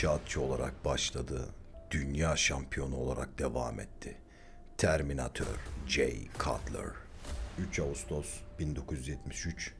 İnşaatçı olarak başladı, dünya şampiyonu olarak devam etti. Terminator Jay Cutler 3 Ağustos 1973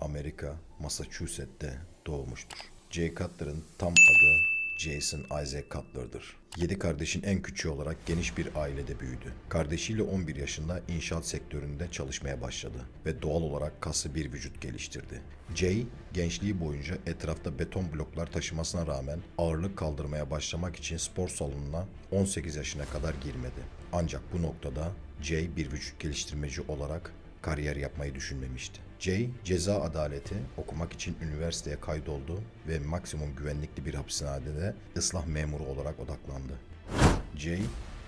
Amerika, Massachusetts'te doğmuştur. Jay Cutler'ın tam adı Jason Isaac Cutler'dır. 7 kardeşin en küçüğü olarak geniş bir ailede büyüdü. Kardeşiyle 11 yaşında inşaat sektöründe çalışmaya başladı ve doğal olarak kaslı bir vücut geliştirdi. Jay, gençliği boyunca etrafta beton bloklar taşımasına rağmen ağırlık kaldırmaya başlamak için spor salonuna 18 yaşına kadar girmedi. Ancak bu noktada Jay bir vücut geliştirmeci olarak kariyer yapmayı düşünmemişti. Jay, ceza adaleti okumak için üniversiteye kaydoldu ve maksimum güvenlikli bir hapishanede ıslah memuru olarak odaklandı. Jay,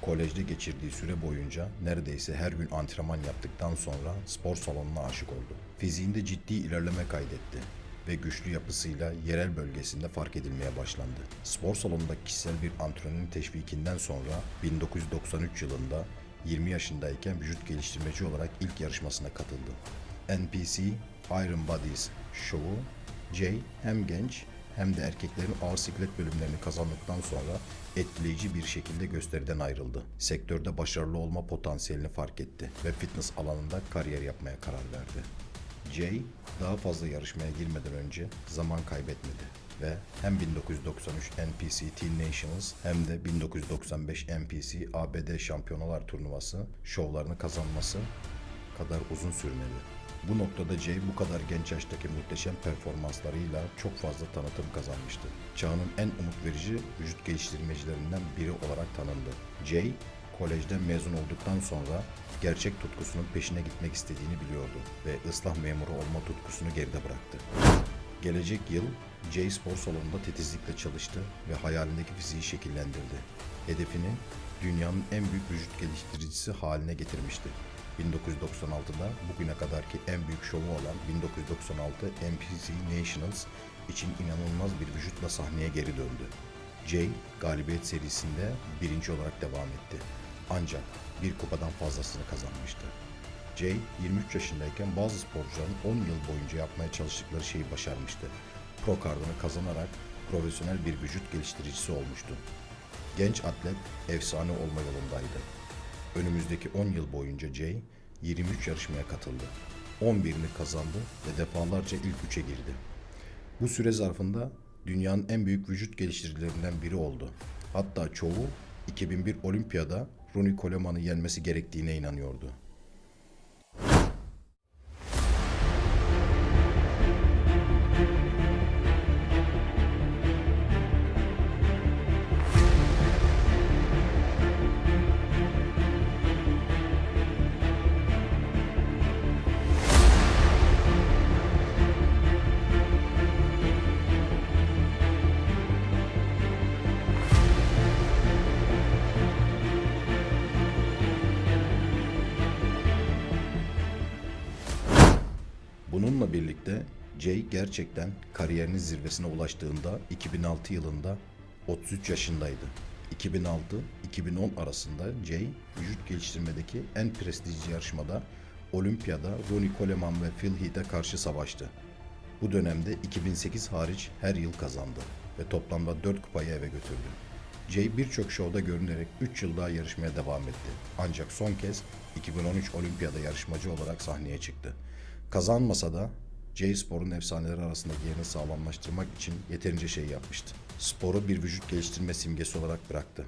kolejde geçirdiği süre boyunca neredeyse her gün antrenman yaptıktan sonra spor salonuna aşık oldu. Fiziğinde ciddi ilerleme kaydetti ve güçlü yapısıyla yerel bölgesinde fark edilmeye başlandı. Spor salonunda kişisel bir antrenörün teşvikinden sonra 1993 yılında 20 yaşındayken vücut geliştirmeci olarak ilk yarışmasına katıldı. NPC Iron Bodies şovu Jay hem genç hem de erkeklerin ağır siklet bölümlerini kazandıktan sonra etkileyici bir şekilde gösteriden ayrıldı. Sektörde başarılı olma potansiyelini fark etti ve fitness alanında kariyer yapmaya karar verdi. Jay daha fazla yarışmaya girmeden önce zaman kaybetmedi ve hem 1993 NPC Teen Nations hem de 1995 NPC ABD Şampiyonalar Turnuvası şovlarını kazanması kadar uzun sürmedi. Bu noktada Jay bu kadar genç yaştaki muhteşem performanslarıyla çok fazla tanıtım kazanmıştı. Çağının en umut verici vücut geliştirmecilerinden biri olarak tanındı. Jay, kolejden mezun olduktan sonra gerçek tutkusunun peşine gitmek istediğini biliyordu ve ıslah memuru olma tutkusunu geride bıraktı. Gelecek yıl Jay Spor Salonu'nda titizlikle çalıştı ve hayalindeki fiziği şekillendirdi. Hedefini dünyanın en büyük vücut geliştiricisi haline getirmişti. 1996'da bugüne kadarki en büyük şovu olan 1996 NPC Nationals için inanılmaz bir vücutla sahneye geri döndü. Jay galibiyet serisinde birinci olarak devam etti. Ancak bir kupadan fazlasını kazanmıştı. Jay 23 yaşındayken bazı sporcuların 10 yıl boyunca yapmaya çalıştıkları şeyi başarmıştı. Pro kardını kazanarak profesyonel bir vücut geliştiricisi olmuştu. Genç atlet efsane olma yolundaydı. Önümüzdeki 10 yıl boyunca Jay 23 yarışmaya katıldı. 11'ini kazandı ve defalarca ilk üçe girdi. Bu süre zarfında dünyanın en büyük vücut geliştiricilerinden biri oldu. Hatta çoğu 2001 Olimpiyada Ronnie Coleman'ı yenmesi gerektiğine inanıyordu. Bununla birlikte Jay gerçekten kariyerinin zirvesine ulaştığında 2006 yılında 33 yaşındaydı. 2006-2010 arasında Jay vücut geliştirmedeki en prestijli yarışmada Olimpiyada Ronnie Coleman ve Phil Heath'e karşı savaştı. Bu dönemde 2008 hariç her yıl kazandı ve toplamda 4 kupayı eve götürdü. Jay birçok şovda görünerek 3 yıl daha yarışmaya devam etti. Ancak son kez 2013 Olimpiyada yarışmacı olarak sahneye çıktı. Kazanmasa da Jay Spor'un efsaneleri arasındaki yerini sağlamlaştırmak için yeterince şey yapmıştı. Sporu bir vücut geliştirme simgesi olarak bıraktı.